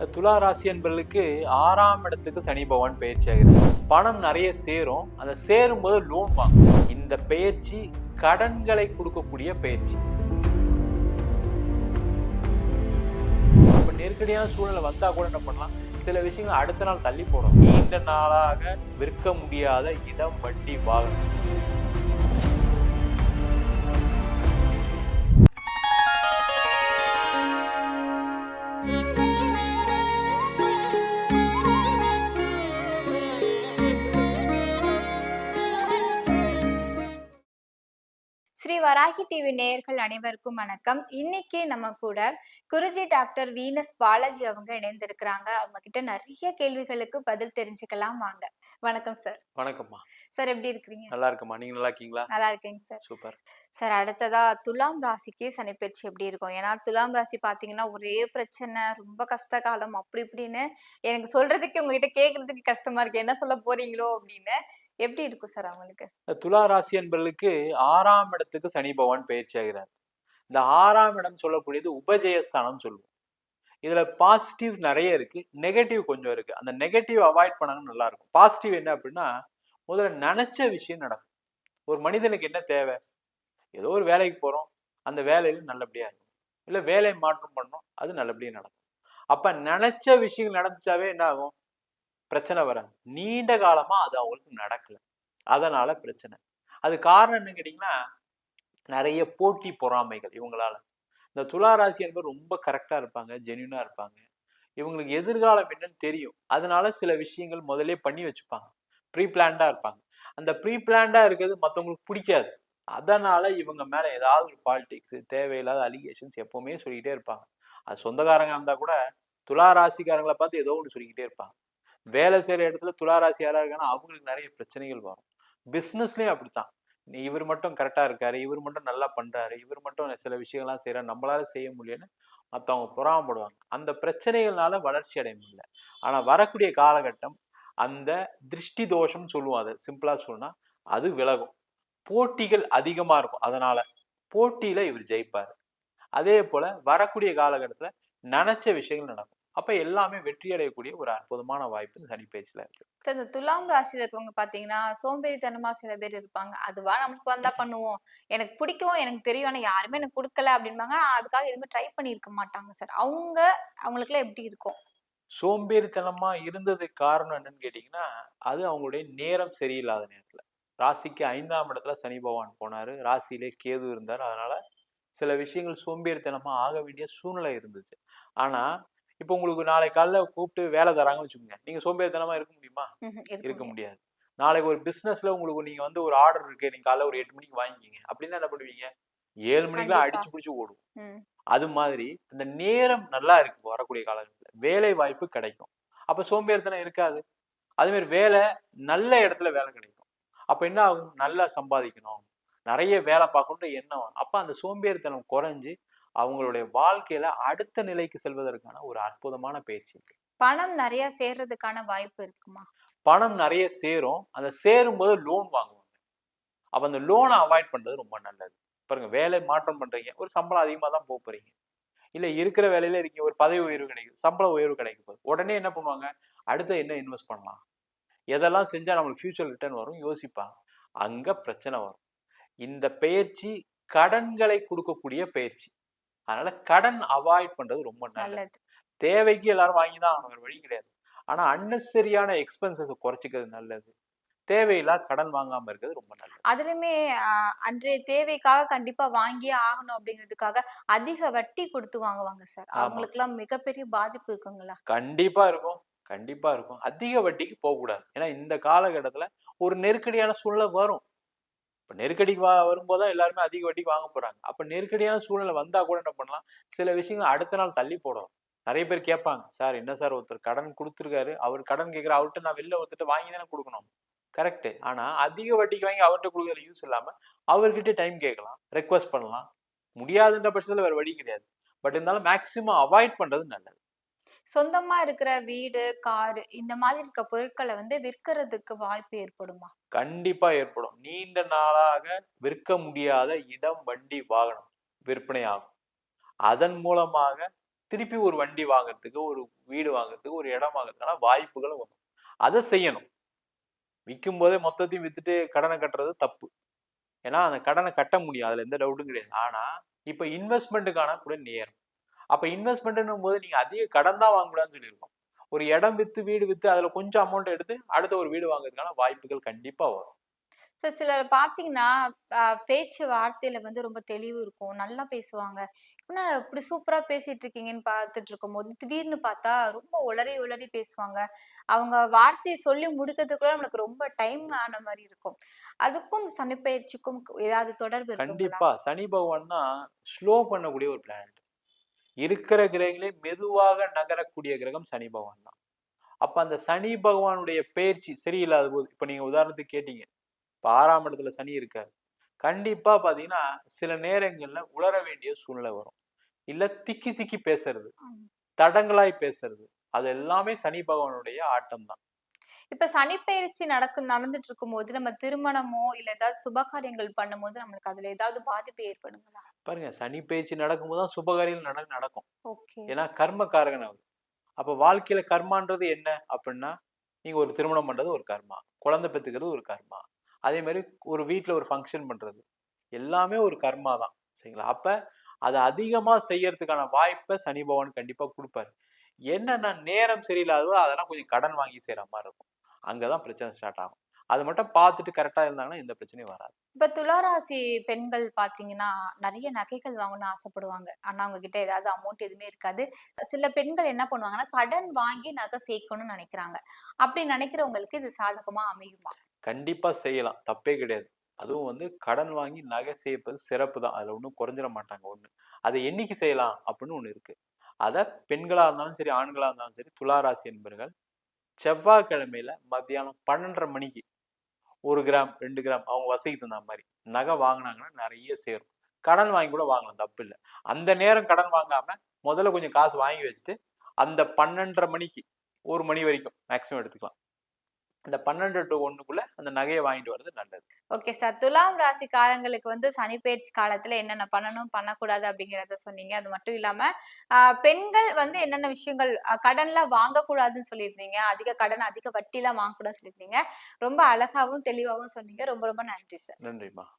இந்த துலா ராசி என்பர்களுக்கு ஆறாம் இடத்துக்கு சனி பகவான் பயிற்சி ஆகிறது பணம் நிறைய சேரும். அந்த சேரும் போது லோன் வாங்கும் இந்த பயிற்சி கடன்களை கொடுக்கக்கூடிய பயிற்சி. இப்ப நெருக்கடியான சூழ்நிலை வந்தா கூட என்ன பண்ணலாம்? சில விஷயங்கள் அடுத்த நாள் தள்ளி போடும் நீண்ட நாளாக விற்க முடியாத இடம் வண்டி வாகனம். வராகி டிவி நேயர்கள் அனைவருக்கும் வணக்கம். இன்னைக்கு நம்ம கூட குருஜி டாக்டர் வீனஸ் பாலாஜி அவங்க இணைந்திருக்கிறாங்க. அவங்க கிட்ட நிறைய கேள்விகளுக்கு பதில் தெரிஞ்சுக்கலாம் வாங்க. வணக்கம் சார். வணக்கம்மா. சார் எப்படி இருக்கிறீங்க? நல்லா இருக்குமா நீங்க நல்லா இருக்கீங்களா? நல்லா இருக்கீங்க சார். சூப்பர். சார் அடுத்ததா துலாம் ராசிக்கு சனிப்பெயர்ச்சி எப்படி இருக்கும்? ஏன்னா துலாம் ராசி பாத்தீங்கன்னா ஒரே பிரச்சனை ரொம்ப கஷ்ட காலம் அப்படி இப்படின்னு எனக்கு சொல்றதுக்கு உங்ககிட்ட கேட்கறதுக்கு கஷ்டமா இருக்கு. என்ன சொல்ல போறீங்களோ அப்படின்னு. எப்படி இருக்கும் சார் அவங்களுக்கு? துலா ராசி என்பவர்களுக்கு ஆறாம் இடத்துக்கு சனி பகவான் பயிற்சி ஆகிறார். இந்த ஆறாம் இடம் சொல்லக்கூடியது உபஜயஸ்தானம் சொல்லுவோம். இதுல பாசிட்டிவ் நிறைய இருக்கு நெகட்டிவ் கொஞ்சம் இருக்கு. அந்த நெகட்டிவ் அவாய்ட் பண்ணணும் நல்லா இருக்கும் பாசிட்டிவ் என்ன அப்படின்னா முதல்ல நினைச்ச விஷயம் நடக்கும். ஒரு மனிதனுக்கு என்ன தேவை? ஏதோ ஒரு வேலைக்கு போறோம். அந்த வேலையில நல்லபடியா இருக்கும். இல்ல வேலை மாற்றம் பண்ணோம். அது நல்லபடியா நடக்கும். அப்ப நினைச்ச விஷயங்கள் நடந்துச்சாவே என்ன ஆகும்? பிரச்சனை வராது. நீண்ட காலமா அது அவங்களுக்கு நடக்கல. அதனால பிரச்சனை. அது காரணம் என்ன கேட்டீங்கன்னா நிறைய போட்டி பொறாமைகள் இவங்களால. இந்த துளாராசி என்பது ரொம்ப கரெக்டா இருப்பாங்க ஜென்யூனா இருப்பாங்க. இவங்களுக்கு எதிர்காலம் என்னன்னு தெரியும். அதனால சில விஷயங்கள் முதலே பண்ணி வச்சுப்பாங்க. ப்ரீ பிளான்டா இருப்பாங்க. அந்த ப்ரீ பிளான்டா இருக்கிறது மற்றவங்களுக்கு பிடிக்காது. அதனால இவங்க மேல ஏதாவது ஒரு பாலிடிக்ஸ் தேவையில்லாத அலிகேஷன்ஸ் எப்பவுமே சொல்லிக்கிட்டே இருப்பாங்க. அது சொந்தக்காரங்க இருந்தா கூட துலா ராசிக்காரங்களை பார்த்து ஏதோ ஒன்று சொல்லிக்கிட்டே இருப்பாங்க. வேலை செய்கிற இடத்துல துலா ராசி யாராக இருக்காங்கன்னா அவங்களுக்கு நிறைய பிரச்சனைகள் வரும். பிஸ்னஸ்லேயும் அப்படித்தான். இவர் மட்டும் கரெக்டா இருக்காரு இவர் மட்டும் நல்லா பண்றாரு இவர் மட்டும் சில விஷயங்கள்லாம் செய்கிறார் நம்மளால செய்ய முடியலன்னு மற்றவங்க புறாமப்படுவாங்க. அந்த பிரச்சனைகள்னால வளர்ச்சி அடைய முடியல. ஆனா வரக்கூடிய காலகட்டம் அந்த திருஷ்டி தோஷம்னு சொல்லுவோம் அதை. சிம்பிளா சொல்லணும்னா அது விலகும். போட்டிகள் அதிகமா இருக்கும். அதனால போட்டியில இவர் ஜெயிப்பார். அதே போல வரக்கூடிய காலகட்டத்துல நினைச்ச விஷயங்கள் நடக்கும். அப்ப எல்லாமே வெற்றி அடையக்கூடிய ஒரு அற்புதமான வாய்ப்பு இந்த சனி பயிற்சியில இருக்கு. இந்த துலாம் ராசியில இருக்கவங்க பாத்தீங்கன்னா சோம்பேறித்தனமா சில பேர் இருப்பாங்க. அதுவா நமக்கு வந்தா பண்ணுவோம். எனக்கு பிடிக்கும் எனக்கு தெரியும் ஆனா யாருமே எனக்கு கொடுக்கல அப்படின்பாங்க அதுக்காக எதுவுமே ட்ரை பண்ணியிருக்க மாட்டாங்க சார் அவங்க அவங்களுக்குலாம் எப்படி இருக்கும்? சோம்பேறித்தனமா இருந்ததுக்கு காரணம் என்னன்னு கேட்டீங்கன்னா அது அவங்களுடைய நேரம் சரியில்லாத நேரத்துல. ராசிக்கு ஐந்தாம் இடத்துல சனி பகவான் போனாரு. ராசியிலே கேது இருந்தார். அதனால சில விஷயங்கள் சோம்பேறித்தனமா ஆக வேண்டிய சூழ்நிலை இருந்துச்சு. ஆனா இப்போ உங்களுக்கு நாளை காலைல கூப்பிட்டு வேலை தராங்கன்னு வச்சுக்கோங்க. நீங்க சோம்பேறித்தனமா இருக்க முடியுமா? இருக்க முடியாது. நாளைக்கு ஒரு பிசினஸ்ல உங்களுக்கு நீங்க வந்து ஒரு ஆர்டர் இருக்கு. நீங்க காலைல ஒரு எட்டு மணிக்கு வாங்கிக்கிங்க. அப்படின்னா என்ன பண்ணுவீங்க? ஏழு மணிக்கெல்லாம். அடிச்சு பிடிச்சு ஓடும். அது மாதிரி இந்த நேரம் நல்லா இருக்கு வரக்கூடிய காலகட்டத்தில். வேலை வாய்ப்பு கிடைக்கும். அப்ப சோம்பேறித்தனம் இருக்காது. அதே மாதிரி வேலை நல்ல இடத்துல வேலை கிடைக்கும். அப்ப என்ன ஆகும்? நல்லா சம்பாதிக்கணும். நிறைய வேலை பார்க்கணுன்ற எண்ணம் அப்ப அந்த சோம்பேறித்தனம் குறைஞ்சு அவங்களுடைய வாழ்க்கையில அடுத்த நிலைக்கு செல்வதற்கான ஒரு அற்புதமான பயிற்சி. பணம் நிறைய சேர்றதுக்கான வாய்ப்பு இருக்குமா? பணம் நிறைய சேரும். அந்த சேரும்போது லோன் வாங்குவாங்க. அப்ப அந்த லோனை அவாய்ட் பண்றது ரொம்ப நல்லது. பாருங்க வேலை மாற்றம் பண்றீங்க. ஒரு சம்பளம் அதிகமா தான் போக போறீங்க. இல்ல இருக்கிற வேலையில இருக்கீங்க. ஒரு பதவி உயர்வு கிடைக்குது. சம்பள உயர்வு கிடைக்க போகுது. உடனே என்ன பண்ணுவாங்க? அடுத்து என்ன இன்வெஸ்ட் பண்ணலாம்? எதெல்லாம் செஞ்சா நம்மளுக்கு ஃபியூச்சர் ரிட்டர்ன் வரும்? யோசிப்பாங்க. அங்க பிரச்சனை வரும். இந்த பயிற்சி கடன்களை கொடுக்கக்கூடிய பயிற்சி. அதனால கடன் அவாய்ட் பண்றது ரொம்ப நல்லது. தேவைக்கு எல்லாரும் வாங்கி தான் ஆகணும் வழி கிடையாது. ஆனா அன்னெசரியான எக்ஸ்பென்சஸ் குறைச்சிக்கிறது நல்லது. தேவையில்லா கடன் வாங்காம இருக்கிறது ரொம்ப நல்லது. அதுலயுமே அன்றைய தேவைக்காக கண்டிப்பா வாங்கியே ஆகணும் அப்படிங்கிறதுக்காக அதிக வட்டி கொடுத்து வாங்குவாங்க சார். அவங்களுக்கு எல்லாம் மிகப்பெரிய பாதிப்பு இருக்குங்களா? கண்டிப்பா இருக்கும். கண்டிப்பா இருக்கும். அதிக வட்டிக்கு போகக்கூடாது. ஏன்னா இந்த காலகட்டத்துல ஒரு நெருக்கடியான சூழ்நிலை வரும். இப்போ நெருக்கடிக்கு வா வரும்போதுதான் எல்லாருமே அதிக வட்டிக்கு வாங்க போகிறாங்க அப்போ நெருக்கடியான சூழ்நிலை வந்தால் கூட என்ன பண்ணலாம்? சில விஷயங்கள் அடுத்த நாள் தள்ளி போடும் நிறைய பேர் கேட்பாங்க சார் என்ன சார் ஒருத்தர் கடன் கொடுத்துருக்காரு. அவர் கடன் கேட்குற அவர்கிட்ட நான் வெளில ஒருத்தர் வாங்கி தானே கொடுக்கணும். கரெக்டு ஆனால் அதிக வட்டிக்கு வாங்கி அவர்கிட்ட கொடுக்குற யூஸ் இல்லாமல் அவர்கிட்ட டைம் கேட்கலாம் ரெக்வஸ்ட் பண்ணலாம். முடியாதுன்ற பட்சத்தில் வேற வழி கிடையாது. பட் இருந்தாலும் மேக்சிமம் அவாய்ட் பண்ணுறது நல்லது. சொந்தமா இருக்கிற வீடு காரு இந்த மாதிரி இருக்க பொருட்களை வந்து விற்கிறதுக்கு வாய்ப்பு ஏற்படுமா? கண்டிப்பா ஏற்படும். நீண்ட நாளாக விற்க முடியாத இடம் வண்டி வாகனம் விற்பனை ஆகும். அதன் மூலமாக திருப்பி ஒரு வண்டி வாங்குறதுக்கு ஒரு வீடு வாங்குறதுக்கு ஒரு இடம் வாங்குறதுக்கான வாய்ப்புகளும் வரும். அதை செய்யணும். விற்கும் போதே மொத்தத்தையும் வித்துட்டு கடனை கட்டுறது தப்பு. ஏன்னா அந்த கடனை கட்ட முடியும். அதுல எந்த டவுட்டும் கிடையாது. ஆனா இப்ப இன்வெஸ்ட்மெண்ட்டுக்கான கூட நேரம். அப்ப இன்வெஸ்ட்மெண்ட்னும் போது நீங்க அதிக கடன் தான் வாங்கக்கூடாதுன்னு சொல்லியிருக்கோம். ஒரு இடம் வித்து வீடு வித்து அதுல கொஞ்சம் அமௌண்ட் எடுத்து அடுத்த ஒரு வீடு வாங்குறதுக்கான வாய்ப்புகள் கண்டிப்பா வரும். ஸோ சிலர் பார்த்தீங்கன்னா அஹ், பேச்சு வார்த்தையில வந்து ரொம்ப தெளிவு இருக்கும். நல்லா பேசுவாங்க. என்ன இப்படி சூப்பரா பேசிட்டு இருக்கீங்கன்னு பார்த்துட்டு இருக்கும்போது திடீர்னு பார்த்தா ரொம்ப உளறி உளறி பேசுவாங்க. அவங்க வார்த்தையை சொல்லி முடிக்கிறதுக்குள்ள நம்மளுக்கு ரொம்ப டைம் ஆன மாதிரி இருக்கும். அதுக்கும் இந்த சனிப்பெயர்ச்சிக்கும் ஏதாவது தொடர்பு கண்டிப்பா. சனி பகவான் தான் ஸ்லோ பண்ணக்கூடிய ஒரு பிளானட் இருக்கிற கிரகங்களே மெதுவாக நகரக்கூடிய கிரகம் சனி பகவான் தான். அப்ப அந்த சனி பகவானுடைய பயிற்சி சரியில்லாத போது இப்ப நீங்க உதாரணத்துக்கு கேட்டீங்க இப்ப ஆறாம் இடத்துல சனி இருக்காரு. கண்டிப்பா பாத்தீங்கன்னா சில நேரங்கள்ல உளர வேண்டிய சூழ்நிலை வரும். இல்ல திக்கி திக்கி பேசுறது. தடங்களாய் பேசுறது அது எல்லாமே சனி பகவானுடைய ஆட்டம் தான். இப்ப சனிப்பெயர்ச்சி நடக்கு நடந்துட்டு இருக்கும்போது நம்ம திருமணமோ இல்ல ஏதாவது சுபகாரியங்கள் பண்ணும்போது நம்மளுக்கு அதுல ஏதாவது பாதிப்பு ஏற்படுங்களா? பாருங்க சனி பயிற்சி நடக்கும்போது தான் சுபகாரியங்கள் நட நடக்கும். ஓகே. ஏன்னா கர்ம காரகன் அவர் அப்ப வாழ்க்கையில கர்மான்றது என்ன அப்படின்னா நீங்க ஒரு திருமணம் பண்றது ஒரு கர்மா. குழந்தை பெத்துக்கிறது ஒரு கர்மா. அதே மாதிரி ஒரு வீட்ல ஒரு ஃபங்க்ஷன் பண்றது. எல்லாமே ஒரு கர்மா தான். சரிங்களா? அப்ப அதை அதிகமா செய்யறதுக்கான வாய்ப்பை சனி பகவான் கண்டிப்பா கொடுப்பாரு. என்னன்னா நேரம் சரியில்லாதவோ அதெல்லாம் கொஞ்சம் கடன் வாங்கி செய்யற மாதிரி இருக்கும். அங்கதான் பிரச்சனை ஸ்டார்ட் ஆகும். அது மட்டும் பார்த்துட்டு கரெக்டா இருந்தாங்கன்னா எந்த பிரச்சனையும் வராது. இப்ப துளாராசி பெண்கள் பாத்தீங்கன்னா நிறைய நகைகள் வாங்கணும்னு ஆசைப்படுவாங்க. ஆனா அவங்க கிட்ட ஏதாவது அமௌண்ட் எதுவுமே இருக்காது. சில பெண்கள் என்ன பண்ணுவாங்கன்னா கடன் வாங்கி நகை சேர்க்கணும்னு நினைக்கிறாங்க. அப்படி நினைக்கிறவங்களுக்கு இது சாதகமா அமையுமா? கண்டிப்பா செய்யலாம். தப்பே கிடையாது. அதுவும் வந்து கடன் வாங்கி நகை சேர்ப்பது சிறப்பு தான். அதுல ஒன்றும் குறைஞ்சிட மாட்டாங்க ஒண்ணு. அதை என்னைக்கு செய்யலாம்? அப்படின்னு ஒண்ணு இருக்கு. அதை பெண்களா இருந்தாலும் சரி ஆண்களா இருந்தாலும் சரி துளாராசி என்பர்கள் செவ்வாய்க்கிழமையில மத்தியானம் பன்னெண்டரை மணிக்கு ஒரு கிராம் ரெண்டு கிராம் அவங்க வசதிக்கு தகுந்த மாதிரி. நகை வாங்கினாங்கன்னா நிறைய சேரும். கடன் வாங்கி கூட வாங்கலாம் தப்பு இல்லை. அந்த நேரம் கடன் வாங்காம முதல்ல கொஞ்சம் காசு வாங்கி வச்சுட்டு அந்த பன்னெண்டரை மணிக்கு ஒரு மணி வரைக்கும் மேக்ஸிமம் எடுத்துக்கலாம். இந்த பன்னெண்டு டு ஒண்ணுக்குள்ள அந்த நகையை வாங்கிட்டு வர்றது நல்லது. ஓகே சார் துலாம் ராசிக்காரங்களுக்கு வந்து சனிப்பெயர்ச்சி காலத்துல என்னென்ன பண்ணணும் பண்ணக்கூடாது அப்படிங்கறத சொன்னீங்க. அது மட்டும் இல்லாம பெண்கள் வந்து என்னென்ன விஷயங்கள் ஆஹ் கடன்லாம் வாங்கக்கூடாதுன்னு சொல்லியிருந்தீங்க. அதிக கடன் அதிக வட்டிலாம் வாங்கக்கூடாதுன்னு சொல்லியிருந்தீங்க. ரொம்ப அழகாவும் தெளிவாகவும் சொன்னீங்க. ரொம்ப ரொம்ப நன்றி சார் நன்றிம்மா.